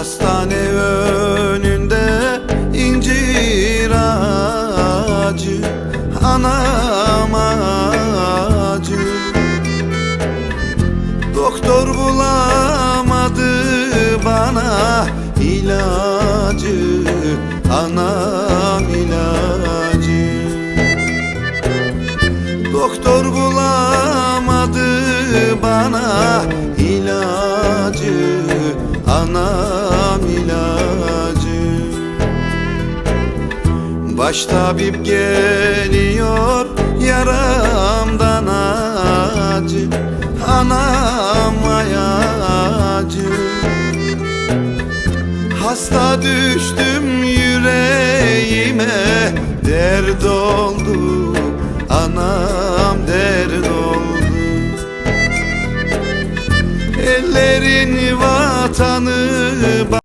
Hastane önünde incir ağacı Anam acı Doktor bulamadı bana ilacı Anam ilacı. Doktor bulamadı bana ilacı Anam Baş tabip geliyor yaramdan acı Anam ayacı. Hasta düştüm yüreğime Dert oldu Anam dert oldu. Ellerin vatanı